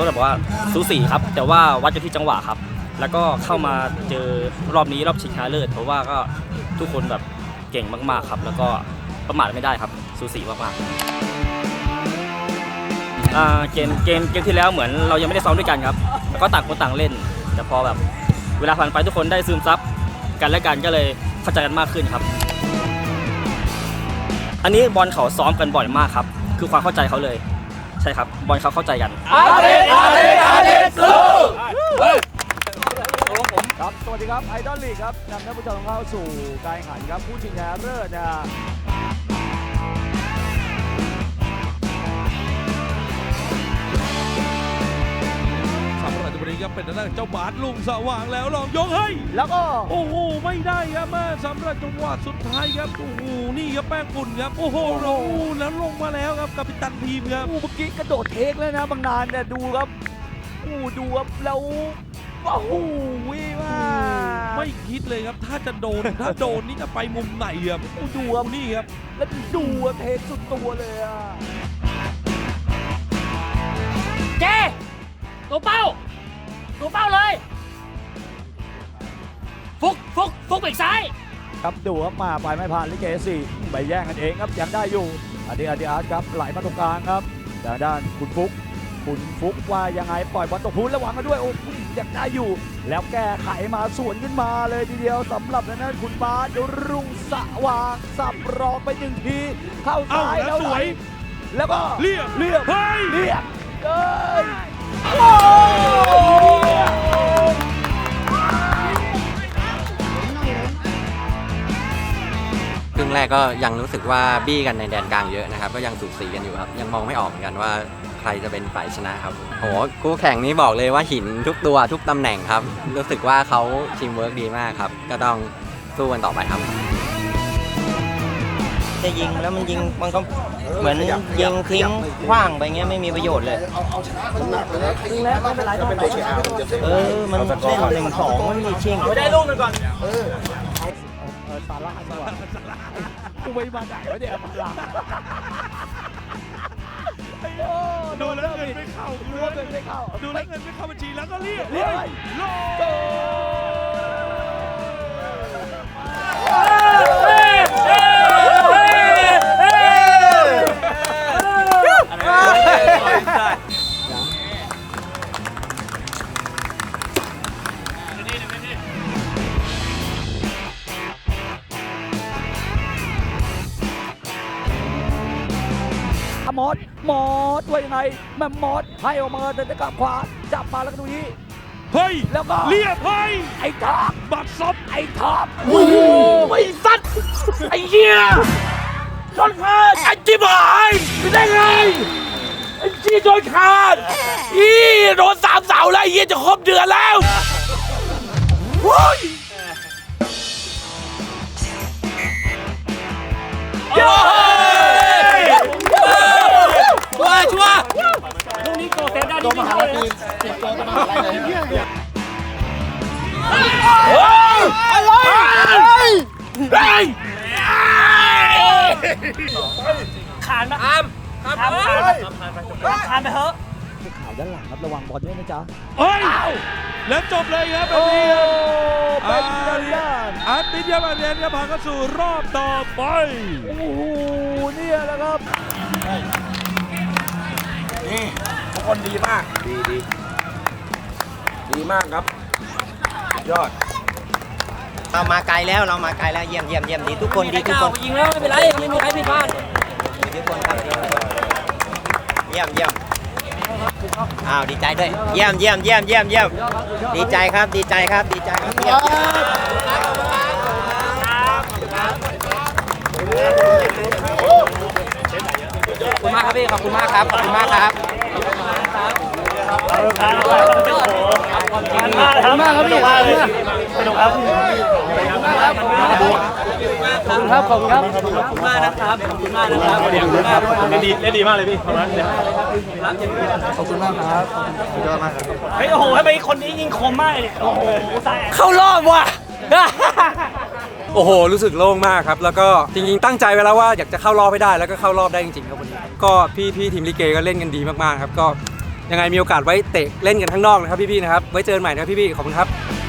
ก็จะบอกว่าสูสีครับ แต่ว่าวัดกันที่จังหวะครับ แล้วก็เข้ามาเจอรอบนี้รอบชิงชนะเลิศเพราะว่าก็ทุกคนแบบเก่งมากๆครับ แล้วก็ประมาทไม่ได้ครับสูสีมากๆอ่าเกมเกมเกมที่แล้วเหมือนเรายังไม่ได้ซ้อมด้วยกันครับแล้วก็ต่างคนต่างเล่น แต่พอแบบเวลาผ่านไปทุกคนได้ซึมซับกันและกันก็เลยเข้าใจกันมากขึ้นครับ อันนี้บอลเขาซ้อมกันบ่อยมากครับ คือความเข้าใจเขาเลย ใช่ครับ บอลเขาเข้าใจกัน อาทิตย์อาทิตย์อาทิตย์สู่ครับสวัสดีครับไอดอลลีกครับนำท่านผู้ชมเข้าสู่การแข่งขันครับผู้ชิงชนะเลิศนะฮะ ครับเป็นทางด้านเจ้าบาสลุงสว่างแล้วลองยกให้แล้วก็ โอ้โหไม่ได้ครับแม่สำหรับจังหวะสุดท้ายครับโอ้โหนี่ครับแป้งฝุ่นครับโอ้โหโอ้โหแล้วลงมาแล้วครับกัปตันทีมครับ อู้เมื่อกี้กระโดดเทคเลยนะบางนานเนี่ยดูครับอู้ดูครับแล้วโอ้โหวิ่งมาไม่คิดเลยครับ ถ้าจะโดน ถ้าโดนนี่จะไปมุมไหนครับอู้ดูครับนี่ครับ แล้วดูครับเทคสุดตัวเลยอะเจ ครับดูครับมาไปไม่ผ่านลิเกสี่ไปแย่งกันเองครับยังได้อยู่อันนี้อาร์ติอาร์ตครับไหลมาตรงกลางครับทางด้านคุณฟุกคุณฟุกว่ายังไงปล่อยบอลตกพื้นระวังกันด้วยโอ้ยยังได้อยู่ แล้วแก้ไขมาสวนขึ้นมาเลยทีเดียวสำหรับทางด้านคุณบาสรุ่งสว่างสับรองไปหนึ่งทีเข้าเอ้าซ้ายแล้วสวย แล้วก็เรียบเรียบเฮ้ยเรียบเกินโอ้ย กก็ยังรู้สึกว่าบี้กันในแดนกลางเยอะนะครับ ก็ยังสูสีกันอยู่ครับ ยังมองไม่ออกเหมือนกันว่าใครจะเป็นฝ่ายชนะครับโหคู่แข่งนี้บอกเลยว่าหินทุกตัวทุกตำแหน่งครับ รู้สึกว่าเขาทีมเวิร์กดีมากครับ ก็ต้องสู้กันต่อไปครับ จะยิงแล้วมันยิงมันก็เหมือนยิงทิ้งขว้างไปเงี้ยไม่มีประโยชน์เลย เออ มันเล่นหนึ่งสองไมันมีชิง ได้ลูกหนึ่งก่อน เออซาร่าดี กว่ากูไปมาไหนวะเนี่ยมาลาไอ้โอ้ดูแล้วเงินไม่เข้าดูแล้วเงินไม่เข้าดูแล้วเงินไม่เข้าบัญชีแล้วก็เรียบเรียบฮ้โล มอสมอสว่ายังไงแม่มอสให้ออกมาแต่จะกลับขวาจับมาแล้วก็ดูนี้เฮ้ยแล้วก็เรียบเฮ้ยไอ้ท็อปบัตรซบไอ้ท็อปโอ้โหไอ้สัตว์ไอ้เหี้ยโดนขาดไอ้จิบหายไม่ได้ไงไอ้จีโดนขาดอีโดนสามเสาแล้วไอ้เหี้ยจะครบเดือนแล้ว นี้โกเซฟได้ดีไม่เข้าเลยเฮ้ยอะไรเฮ้ยขานมาอามขานขานขานไปเถอะข่าวด้านหลังครับระวังบอลด้วยนะจ๊ะเฮ้ยแล้วจบเลยครับแบบนี้ครับเป็นด้านด้านอาร์ติยาบาเรียนจะผ่านเข้าสู่รอบต่อไป โอ้โห เนี่ยแหละครับนี่ ทุกคนดีมาก ดีดีดีมากครับสุดยอด เรามาไกลแล้วเรามาไกลแล้วเยี่ยมเยี่ยมเยี่ยมดีทุกคนดีทุกคนยิงแล้วไม่เป็นไรไม่มีใครผิดพลาดดีทุกคนครับดีทุกคนเยี่ยมเยี่ยมอ้าวดีใจด้วยเยี่ยมเยี่ยมเยี่ยมเยี่ยมเยี่ยมดีใจครับดีใจครับดีใจครับเยี่ยมเยี่ยมขอบคุณมากครับพี่ขอบคุณมากครับขอบคุณมากครับขอบ ขอบคุณมากครับพี่สนุกครับขอบคุณครับขอบคุณมากนะครับขอบคุณมากนะครับขอบคุณมากเล่นดีเล่นดีมากเลยพี่ขอบคุณขอบคุณมากครับขอบคุณมากครับเฮ้ยโอ้โหทำไมคนนี้ยิงคมมากเลยโอ้โหตายเข้ารอบว่ะโอ้โห รู้สึกโล่งมากครับ แล้วก็จริงๆ ตั้งใจไว้แล้วว่าอยากจะเข้ารอบให้ได้ แล้วก็เข้ารอบได้จริงๆ ครับวันนี้ ก็พี่พี่ทีมลิเกก็เล่นกันดีมากๆ ครับ ก็ ยังไงมีโอกาสไว้เตะเล่นกันข้างนอกนะครับพี่ๆนะครับ ไว้เจอกันใหม่นะครับพี่ๆขอบคุณครับ